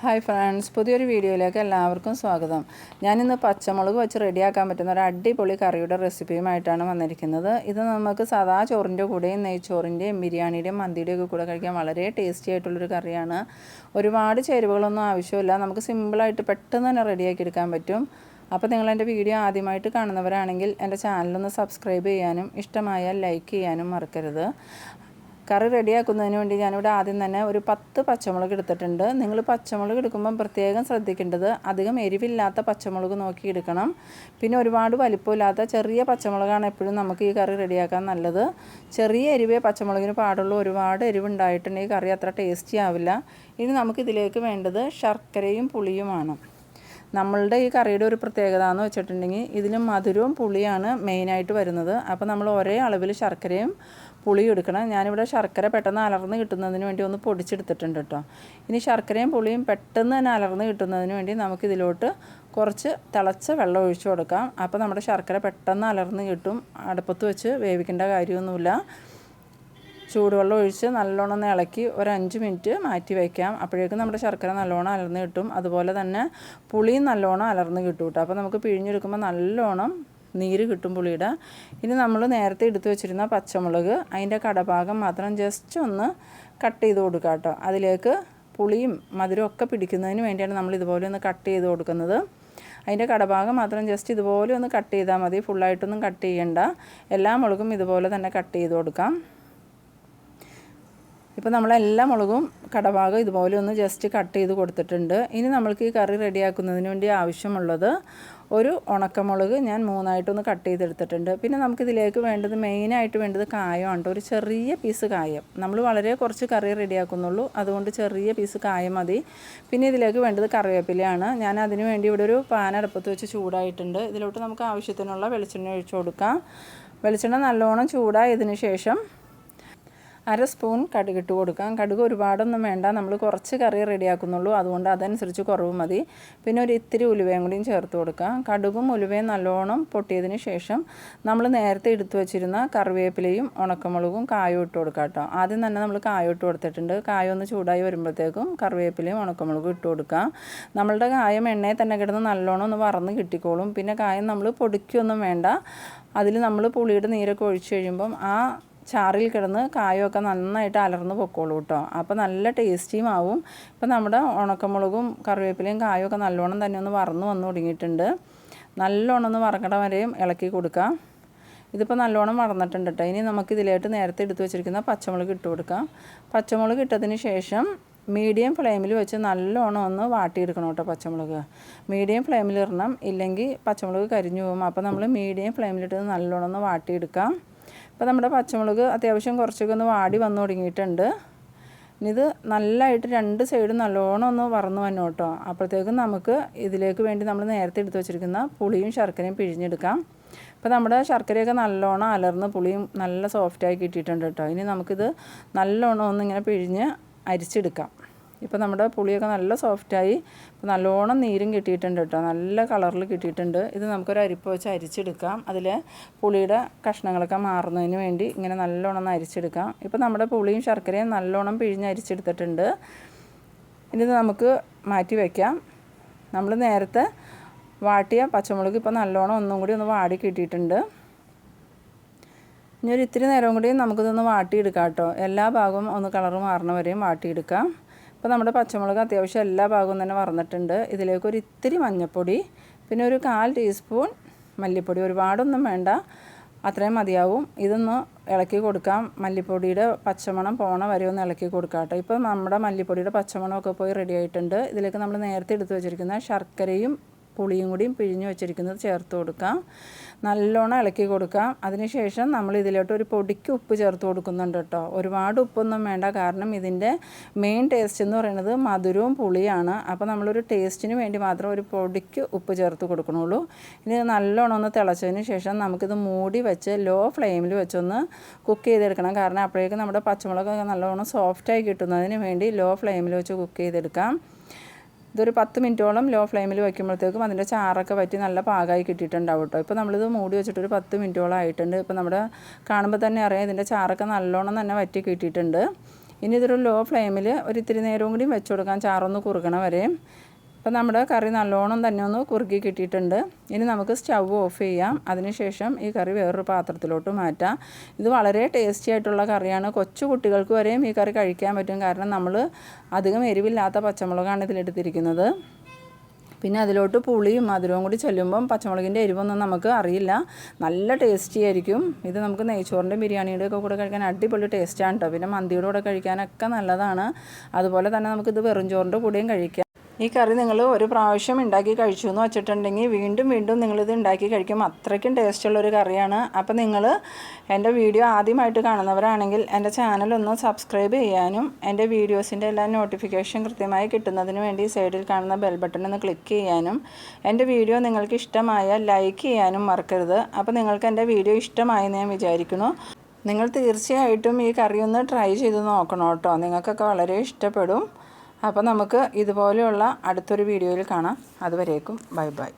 Hi friends പുതിയൊരു വീഡിയോയിലേക്ക് എല്ലാവർക്കും സ്വാഗതം. ഞാനിന്ന് പച്ചമുളക് വെച്ച് റെഡിയാക്കാൻ പറ്റുന്ന ഒരു അടിപൊളി കറിയുടെ റെസിപ്പിയുമായിട്ടാണ് വന്നിരിക്കുന്നത്. ഇത് നമുക്ക് സാധാ ചോറിന്റെ കൂടെയും നെയ്ച്ചോറിന്റെയും ബിരിയാണിയുടെയും മന്തിയുടെയൊക്കെ കൂടെ കഴിക്കാൻ വളരെ ടേസ്റ്റി ആയിട്ടുള്ളൊരു കറിയാണ്. ഒരുപാട് ചേരുവകളൊന്നും ആവശ്യമില്ല. നമുക്ക് സിമ്പിളായിട്ട് പെട്ടെന്ന് തന്നെ റെഡിയാക്കി എടുക്കാൻ പറ്റും. അപ്പോൾ നിങ്ങൾ എന്റെ വീഡിയോ ആദ്യമായിട്ട് കാണുന്നവരാണെങ്കിൽ എന്റെ ചാനലൊന്ന് സബ്സ്ക്രൈബ് ചെയ്യാനും ഇഷ്ടമായാൽ ലൈക്ക് ചെയ്യാനും മറക്കരുത്. കറി റെഡിയാക്കുന്നതിന് വേണ്ടി ഞാനിവിടെ ആദ്യം തന്നെ ഒരു പത്ത് പച്ചമുളക് എടുത്തിട്ടുണ്ട്. നിങ്ങൾ പച്ചമുളക് എടുക്കുമ്പം പ്രത്യേകം ശ്രദ്ധിക്കേണ്ടത് അധികം എരിവില്ലാത്ത പച്ചമുളക് നോക്കി എടുക്കണം. പിന്നെ ഒരുപാട് വലിപ്പമില്ലാത്ത ചെറിയ പച്ചമുളകാണ് എപ്പോഴും നമുക്ക് ഈ കറി റെഡിയാക്കാൻ നല്ലത്. ചെറിയ എരിവേ പച്ചമുളകിന് പാടുള്ളൂ. ഒരുപാട് എരിവുണ്ടായിട്ടുണ്ടെങ്കിൽ കറി അത്ര ടേസ്റ്റി ആവില്ല. ഇനി നമുക്കിതിലേക്ക് വേണ്ടത് ശർക്കരയും പുളിയുമാണ്. നമ്മളുടെ ഈ കറിയുടെ ഒരു പ്രത്യേകത എന്ന് വെച്ചിട്ടുണ്ടെങ്കിൽ ഇതിന് മധുരവും പുളിയാണ് മെയിനായിട്ട് വരുന്നത്. അപ്പോൾ നമ്മൾ ഒരേ അളവിൽ ശർക്കരയും പുളിയും എടുക്കണം ഞാനിവിടെ ശർക്കര പെട്ടെന്ന് അലർന്ന് കിട്ടുന്നതിന് വേണ്ടി ഒന്ന് പൊടിച്ചെടുത്തിട്ടുണ്ട് കേട്ടോ ഇനി ശർക്കരയും പുളിയും പെട്ടെന്ന് തന്നെ അലർന്ന് കിട്ടുന്നതിന് വേണ്ടി നമുക്കിതിലോട്ട് കുറച്ച് തിളച്ച വെള്ളം ഒഴിച്ചു കൊടുക്കാം. അപ്പോൾ നമ്മുടെ ശർക്കര പെട്ടെന്ന് അലർന്ന് കിട്ടും. അടുപ്പത്ത് വെച്ച് വേവിക്കേണ്ട കാര്യമൊന്നുമില്ല. ചൂടുവെള്ളം ഒഴിച്ച് നല്ലോണം ഇളക്കി ഒരു അഞ്ച് മിനിറ്റ് മാറ്റി വയ്ക്കാം. അപ്പോഴേക്കും നമ്മുടെ ശർക്കര നല്ലോണം അലർന്ന് കിട്ടും. അതുപോലെ തന്നെ പുളിയും നല്ലോണം അലർന്ന് കിട്ടും കേട്ടോ അപ്പോൾ നമുക്ക് പിഴിഞ്ഞെടുക്കുമ്പോൾ നല്ലോണം നീര് കിട്ടുമ്പോൾ പുളിയുടെ. ഇനി നമ്മൾ നേരത്തെ എടുത്തു വെച്ചിരുന്ന പച്ചമുളക് അതിന്റെ കടഭാഗം മാത്രം ജസ്റ്റ് ഒന്ന് കട്ട് ചെയ്ത് കൊടുക്കുക കേട്ടോ അതിലേക്ക് പുളിയും മധുരവും ഒക്കെ പിടിക്കുന്നതിന് വേണ്ടിയാണ് നമ്മൾ ഇതുപോലെ ഒന്ന് കട്ട് ചെയ്ത് കൊടുക്കുന്നത്. അതിന്റെ കടഭാഗം മാത്രം ജസ്റ്റ് ഇതുപോലെ ഒന്ന് കട്ട് ചെയ്താൽ മതി. ഫുള്ളായിട്ടൊന്നും കട്ട് ചെയ്യണ്ട. എല്ലാ മുളകും ഇതുപോലെ തന്നെ കട്ട് ചെയ്ത് കൊടുക്കാം. ഇപ്പോൾ നമ്മളെല്ലാ മുളകും കടഭാഗം ഇതുപോലെ ഒന്ന് ജസ്റ്റ് കട്ട് ചെയ്ത് കൊടുത്തിട്ടുണ്ട്. ഇനി നമ്മൾക്ക് ഈ കറി റെഡിയാക്കുന്നതിന് വേണ്ടി ആവശ്യമുള്ളത് ഒരു ഉണക്കമുളക് ഞാൻ മൂന്നായിട്ടൊന്ന് കട്ട് ചെയ്തെടുത്തിട്ടുണ്ട്. പിന്നെ നമുക്കിതിലേക്ക് വേണ്ടത് മെയിനായിട്ട് വേണ്ടത് കായമാണ് ഒരു ചെറിയ പീസ് കായം. നമ്മൾ വളരെ കുറച്ച് കറി റെഡിയാക്കുന്നുള്ളൂ. അതുകൊണ്ട് ചെറിയ പീസ് കായം മതി. പിന്നെ ഇതിലേക്ക് വേണ്ടത് കറിവേപ്പിലയാണ്. ഞാൻ അതിന് വേണ്ടി ഇവിടെ ഒരു പാൻ അടുപ്പത്ത് വെച്ച് ചൂടായിട്ടുണ്ട്. ഇതിലോട്ട് നമുക്ക് ആവശ്യത്തിനുള്ള വെളിച്ചെണ്ണ ഒഴിച്ചു കൊടുക്കാം. വെളിച്ചെണ്ണ നല്ലോണം ചൂടായതിന് ശേഷം അര സ്പൂൺ കടുക് ഇട്ട് കൊടുക്കാം കടുക് ഒരുപാടൊന്നും വേണ്ട. നമ്മൾ കുറച്ച് കറി റെഡിയാക്കുന്നുള്ളൂ. അതുകൊണ്ട് അതനുസരിച്ച് കുറവ് മതി. പിന്നെ ഒരു ഇത്തിരി ഉലുവയും കൂടിയും ചേർത്ത് കൊടുക്കാം കടുകും ഉലുവയും നല്ലോണം പൊട്ടിയതിന് ശേഷം നമ്മൾ നേരത്തെ എടുത്തു വെച്ചിരുന്ന കറിവേപ്പിലയും ഉണക്കമുളകും കായും ഇട്ട് കൊടുക്കാം കേട്ടോ. ആദ്യം തന്നെ നമ്മൾ കായം ഇട്ട് കൊടുത്തിട്ടുണ്ട്. കായം ഒന്ന് ചൂടായി വരുമ്പോഴത്തേക്കും കറിവേപ്പിലയും ഉണക്കമുളകും ഇട്ട് കൊടുക്കാം നമ്മളുടെ കായം എണ്ണയിൽ തന്നെ കിടന്ന് നല്ലോണം ഒന്ന് വറന്ന് കിട്ടിക്കോളും. പിന്നെ കായം നമ്മൾ പൊടിക്കൊന്നും വേണ്ട. അതിൽ നമ്മൾ പുളിയുടെ നീരൊക്കെ ഒഴിച്ചു കഴിയുമ്പം ആ ചാറിൽ കിടന്ന് കായൊക്കെ നന്നായിട്ട് അലർന്ന് പൊക്കോളൂ കേട്ടോ. അപ്പോൾ നല്ല ടേസ്റ്റിയും ആവും. ഇപ്പം നമ്മുടെ ഉണക്കമുളകും കറിവേപ്പിലയും കായൊക്കെ നല്ലോണം തന്നെ ഒന്ന് വറന്ന് വന്ന് തുടങ്ങിയിട്ടുണ്ട് നല്ലോണം ഒന്ന് വറക്കട വരെയും ഇളക്കി കൊടുക്കാം. ഇതിപ്പോൾ നല്ലോണം വറന്നിട്ടുണ്ട് കേട്ടോ. ഇനി നമുക്ക് ഇതിലായിട്ട് നേരത്തെ എടുത്തു വെച്ചിരിക്കുന്ന പച്ചമുളക് ഇട്ട് കൊടുക്കാം. പച്ചമുളക് ഇട്ടതിന് ശേഷം മീഡിയം ഫ്ലെയിമിൽ വെച്ച് നല്ലോണം ഒന്ന് വാട്ടിയെടുക്കണം കേട്ടോ പച്ചമുളക്. മീഡിയം ഫ്ലെയിമിൽ ഇടണം. ഇല്ലെങ്കിൽ പച്ചമുളക് കരിഞ്ഞു പോകും. അപ്പോൾ നമ്മൾ മീഡിയം ഫ്ലെയിമിലിട്ട് നല്ലോണം ഒന്ന് വാട്ടിയെടുക്കാം. അപ്പോൾ നമ്മുടെ പച്ചമുളക് അത്യാവശ്യം കുറച്ചൊക്കെ ഒന്ന് വാടി വന്നു തുടങ്ങിയിട്ടുണ്ട്. ഇത് നല്ലതായിട്ട് രണ്ട് സൈഡും നല്ലോണം ഒന്ന് വറന്നു വന്നു കേട്ടോ. അപ്പോഴത്തേക്കും നമുക്ക് ഇതിലേക്ക് വേണ്ടി നമ്മൾ നേരത്തെ എടുത്ത് വെച്ചിരിക്കുന്ന പുളിയും ശർക്കരയും പിഴിഞ്ഞെടുക്കാം. അപ്പോൾ നമ്മുടെ ശർക്കരയൊക്കെ നല്ലോണം അലർന്ന് പുളിയും നല്ല സോഫ്റ്റായി കിട്ടിയിട്ടുണ്ട് കേട്ടോ. ഇനി നമുക്കിത് നല്ലോണം ഒന്ന് ഇങ്ങനെ പിഴിഞ്ഞ് അരിച്ചെടുക്കാം. ഇപ്പോൾ നമ്മുടെ പുളിയൊക്കെ നല്ല സോഫ്റ്റായി ഇപ്പോൾ നല്ലോണം നീരും കിട്ടിയിട്ടുണ്ട് കേട്ടോ നല്ല കളറിൽ കിട്ടിയിട്ടുണ്ട്. ഇത് നമുക്കൊരു അരിപ്പ് വെച്ച് അരിച്ചെടുക്കാം. അതിൽ പുളിയുടെ കഷ്ണങ്ങളൊക്കെ മാറുന്നതിന് വേണ്ടി ഇങ്ങനെ നല്ലോണം ഒന്ന് അരിച്ചെടുക്കാം. ഇപ്പോൾ നമ്മുടെ പുളിയും ശർക്കരയും നല്ലോണം പിഴിഞ്ഞ് അരിച്ചെടുത്തിട്ടുണ്ട്. ഇനി നമുക്ക് മാറ്റി വയ്ക്കാം നമ്മൾ നേരത്തെ വാട്ടിയ പച്ചമുളക് ഇപ്പോൾ നല്ലോണം ഒന്നും കൂടി ഒന്ന് വാടി കിട്ടിയിട്ടുണ്ട്. ഇനി ഒരു ഇത്തിരി നേരം കൂടി നമുക്കിതൊന്ന് വാട്ടിയെടുക്കാം കേട്ടോ എല്ലാ ഭാഗവും ഒന്ന് കളറ് മാറണ വാട്ടിയെടുക്കാം. ഇപ്പോൾ നമ്മുടെ പച്ചമുളക് അത്യാവശ്യം എല്ലാ ഭാഗവും തന്നെ വറന്നിട്ടുണ്ട്. ഇതിലേക്ക് ഒരു ഇത്തിരി മഞ്ഞൾപ്പൊടി പിന്നെ ഒരു കാൽ ടീസ്പൂൺ മല്ലിപ്പൊടി. ഒരുപാടൊന്നും വേണ്ട അത്രയും മതിയാവും. ഇതൊന്ന് ഇളക്കി കൊടുക്കാം. മല്ലിപ്പൊടിയുടെ പച്ചമണം പോണ വരെ ഒന്ന് ഇളക്കി കൊടുക്കാം കേട്ടോ. ഇപ്പോൾ നമ്മുടെ മല്ലിപ്പൊടിയുടെ പച്ചമണമൊക്കെ പോയി റെഡി ആയിട്ടുണ്ട്. ഇതിലേക്ക് നമ്മൾ നേരത്തെ എടുത്തു വെച്ചിരിക്കുന്ന ശർക്കരയും പുളിയും കൂടിയും പിഴിഞ്ഞ് വെച്ചിരിക്കുന്നത് ചേർത്ത് കൊടുക്കാം. നല്ലോണം ഇളക്കി കൊടുക്കാം. അതിനുശേഷം നമ്മൾ ഇതിലോട്ട് ഒരു പൊടിക്ക് ഉപ്പ് ചേർത്ത് കൊടുക്കുന്നുണ്ട് കേട്ടോ. ഒരുപാട് ഉപ്പൊന്നും വേണ്ട. കാരണം ഇതിന്റെ മെയിൻ ടേസ്റ്റ് എന്ന് പറയുന്നത് മധുരവും പുളിയാണ്. അപ്പോൾ നമ്മളൊരു ടേസ്റ്റിന് വേണ്ടി മാത്രം ഒരു പൊടിക്ക് ഉപ്പ് ചേർത്ത് കൊടുക്കണുള്ളൂ. ഇനി നല്ലോണം ഒന്ന് തിളച്ചതിന് ശേഷം നമുക്കിത് മൂടി വെച്ച് ലോ ഫ്ലെയിമിൽ വെച്ചൊന്ന് കുക്ക് ചെയ്തെടുക്കണം. കാരണം അപ്പോഴേക്കും നമ്മുടെ പച്ചമുളകൊക്കെ നല്ലോണം സോഫ്റ്റായി കിട്ടുന്നതിന് വേണ്ടി ലോ ഫ്ലെയിമിൽ വെച്ച് കുക്ക് ചെയ്തെടുക്കാം. ഇതൊരു പത്ത് മിനിറ്റോളം ലോ ഫ്ലെയിമിൽ വയ്ക്കുമ്പോഴത്തേക്കും അതിന്റെ ചാറൊക്കെ പറ്റി നല്ല പാകമായി കിട്ടിയിട്ടുണ്ടാവും കേട്ടോ ഇപ്പോൾ നമ്മളിത് മൂടി വെച്ചിട്ട് ഒരു പത്ത് മിനിറ്റോളം ആയിട്ടുണ്ട്. ഇപ്പോൾ നമ്മുടെ കാണുമ്പോൾ തന്നെ അറിയാം ഇതിന്റെ ചാറൊക്കെ നല്ലോണം തന്നെ വറ്റി കിട്ടിയിട്ടുണ്ട്. ഇനി ഇതൊരു ലോ ഫ്ലെയിമിൽ ഒരു ഇത്തിരി നേരവും കൂടി വെച്ച് കൊടുക്കാം ചാറൊന്ന് കുറുകണ വരെ അപ്പോൾ നമ്മുടെ കറി നല്ലോണം തന്നെ ഒന്ന് കുറുക്കി കിട്ടിയിട്ടുണ്ട്. ഇനി നമുക്ക് സ്റ്റൗ ഓഫ് ചെയ്യാം. അതിനുശേഷം ഈ കറി വേറൊരു പാത്രത്തിലോട്ട് മാറ്റാം. ഇത് വളരെ ടേസ്റ്റി ആയിട്ടുള്ള കറിയാണ്. കൊച്ചു കുട്ടികൾക്ക് വരെയും ഈ കറി കഴിക്കാൻ പറ്റും. കാരണം നമ്മൾ അധികം എരിവില്ലാത്ത പച്ചമുളകാണ് ഇതിലെടുത്തിരിക്കുന്നത് പിന്നെ അതിലോട്ട് പുളിയും മധുരവും കൂടി ചെല്ലുമ്പം പച്ചമുളകിന്റെ എരിവൊന്നും നമുക്ക് അറിയില്ല. നല്ല ടേസ്റ്റി ആയിരിക്കും. ഇത് നമുക്ക് നെയ്ച്ചോറിന്റെ ബിരിയാണിയുടെ ഒക്കെ കൂടെ കഴിക്കാൻ അടിപൊളി ടേസ്റ്റാണ് കേട്ടോ പിന്നെ മന്തിയുടെ കൂടെ കഴിക്കാനൊക്കെ നല്ലതാണ്. അതുപോലെ തന്നെ നമുക്കിത് വെറും ചോറിന്റെ കൂടെയും കഴിക്കാം. ഈ കറി നിങ്ങൾ ഒരു പ്രാവശ്യം ഉണ്ടാക്കി കഴിച്ചു എന്ന് വെച്ചിട്ടുണ്ടെങ്കിൽ വീണ്ടും വീണ്ടും നിങ്ങളിത് ഉണ്ടാക്കി കഴിക്കും. അത്രയ്ക്കും ടേസ്റ്റുള്ള ഒരു കറിയാണ്. അപ്പോൾ നിങ്ങൾ എന്റെ വീഡിയോ ആദ്യമായിട്ട് കാണുന്നവരാണെങ്കിൽ എന്റെ ചാനലൊന്ന് സബ്സ്ക്രൈബ് ചെയ്യാനും എന്റെ വീഡിയോസിന്റെ എല്ലാ നോട്ടിഫിക്കേഷൻ കൃത്യമായി കിട്ടുന്നതിന് വേണ്ടി സൈഡിൽ കാണുന്ന ബെൽ ബട്ടൺ ഒന്ന് ക്ലിക്ക് ചെയ്യാനും എന്റെ വീഡിയോ നിങ്ങൾക്ക് ഇഷ്ടമായ ലൈക്ക് ചെയ്യാനും മറക്കരുത്. അപ്പോൾ നിങ്ങൾക്ക് എന്റെ വീഡിയോ ഇഷ്ടമായെന്ന് ഞാൻ വിചാരിക്കുന്നു. നിങ്ങൾ തീർച്ചയായിട്ടും ഈ കറി ഒന്ന് ട്രൈ ചെയ്ത് നോക്കണം കേട്ടോ. നിങ്ങൾക്കൊക്കെ വളരെ ഇഷ്ടപ്പെടും. അപ്പോൾ നമുക്ക് ഇതുപോലെയുള്ള അടുത്തൊരു വീഡിയോയിൽ കാണാം. അതുവരേക്കും ബൈ ബൈ.